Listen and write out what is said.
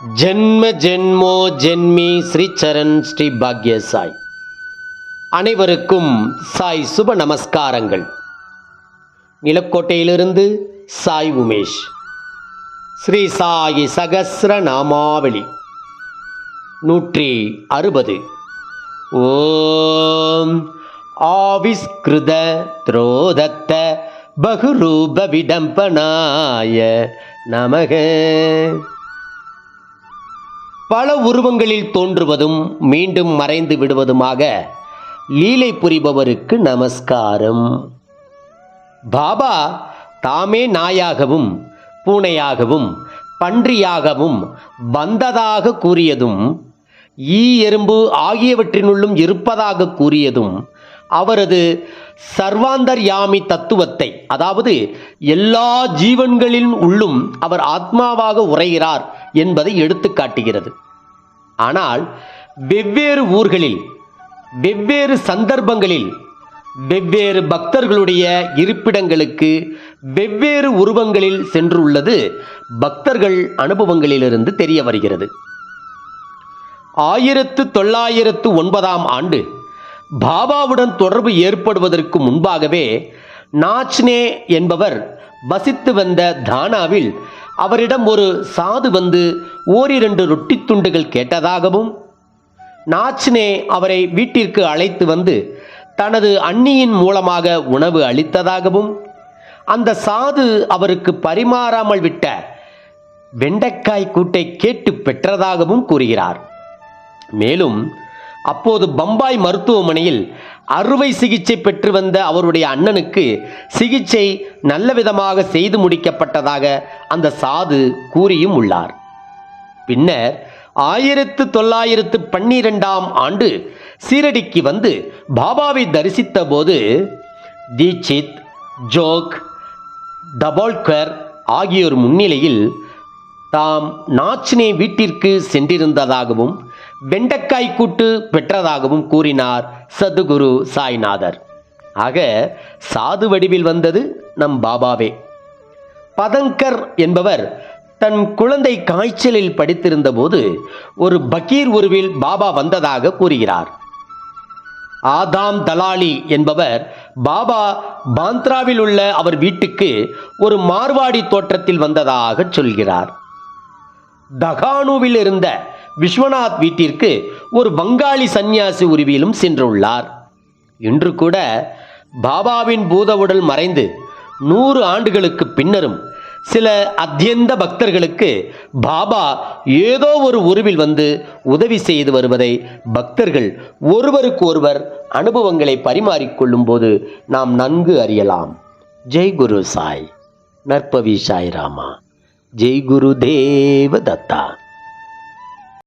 ஜென்ம ஜென்மோ ஜென்மி ஸ்ரீ சரண் ஸ்ரீ பாக்ய சாய் அனைவருக்கும் சாய் சுப நமஸ்காரங்கள். நிலக்கோட்டையிலிருந்து சாய் உமேஷ். ஸ்ரீ சாயி சகசிர நாமாவளி. நூற்றி அறுபது. ஓம் ஆவிஸ்கிருத திரோதத்த பகுரூப விடம்பனாய நமக. பல உருவங்களில் தோன்றுவதும் மீண்டும் மறைந்து விடுவதுமாக லீலை புரிபவருக்கு நமஸ்காரம். பாபா தாமே நாயாகவும் பூனையாகவும் பன்றியாகவும் வந்ததாக கூறியதும் ஈ எறும்பு ஆகியவற்றினுள்ளும் இருப்பதாக கூறியதும் அவரது சர்வாந்தர்யாமி தத்துவத்தை அதாவது எல்லா ஜீவன்களின் உள்ளும் அவர் ஆத்மாவாக உரைகிறார் என்பதை எடுத்துக்காட்டுகிறது. ஆனால் வெவ்வேறு ஊர்களில் வெவ்வேறு சந்தர்ப்பங்களில் வெவ்வேறு பக்தர்களுடைய இருப்பிடங்களுக்கு வெவ்வேறு உருவங்களில் சென்றுள்ளது பக்தர்கள் அனுபவங்களிலிருந்து தெரிய வருகிறது. ஆயிரத்து தொள்ளாயிரத்து ஒன்பதாம் ஆண்டு பாபாவுடன் தொடர்பு ஏற்படுவதற்கு முன்பாகவே நாச்னே என்பவர் வசித்து வந்த தானாவில் அவரிடம் ஒரு சாது வந்து ஓரிரண்டு ரொட்டி துண்டுகள் கேட்டதாகவும் நாச்சினே அவரை வீட்டிற்கு அழைத்து வந்து தனது அண்ணியின் மூலமாக உணவு அளித்ததாகவும் அந்த சாது அவருக்கு பரிமாறாமல் விட்ட வெண்டைக்காய் கூட்டை கேட்டு பெற்றதாகவும் கூறுகிறார். மேலும் அப்போது பம்பாய் மருத்துவமனையில் அறுவை சிகிச்சை பெற்று வந்த அவருடைய அண்ணனுக்கு சிகிச்சை நல்ல விதமாக செய்து முடிக்கப்பட்டதாக அந்த சாது கூறியும் உள்ளார். பின்னர் ஆயிரத்து தொள்ளாயிரத்து பன்னிரெண்டாம் ஆண்டு சீரடிக்கு வந்து பாபாவை தரிசித்த போது தீட்சித் ஜோக் தபோல்கர் ஆகியோர் முன்னிலையில் தாம் நாச்சினை வீட்டிற்கு சென்றிருந்ததாகவும் வெண்டைக்காய் கூட்டு பெற்றதாகவும் கூறினார் சதுகுரு சாய்நாதர். ஆக சாது வடிவில் வந்தது நம் பாபாவே. பதங்கர் என்பவர் தன் குழந்தை காய்ச்சலில் படித்திருந்த போது ஒரு பக்கீர் உருவில் பாபா வந்ததாக கூறுகிறார். ஆதாம் தலாலி என்பவர் பாபா பாந்த்ராவில் உள்ள அவர் வீட்டுக்கு ஒரு மார்வாடி தோற்றத்தில் வந்ததாக சொல்கிறார். தகானுவில் இருந்த விஸ்வநாத் வீட்டிற்கு ஒரு வங்காளி சந்நியாசி உருவிலும் சென்றுள்ளார். இன்று கூட பாபாவின் பூத உடல் மறைந்து நூறு ஆண்டுகளுக்கு பின்னரும் சில அத்தியந்த பக்தர்களுக்கு பாபா ஏதோ ஒரு உருவில் வந்து உதவி செய்து வருவதை பக்தர்கள் ஒருவருக்கு ஒருவர் அனுபவங்களை பரிமாறிக்கொள்ளும் போது நாம் நன்கு அறியலாம். ஜெய் குரு சாய். நற்பவி சாய் ராமா ஜெய் குரு தேவ தத்தா.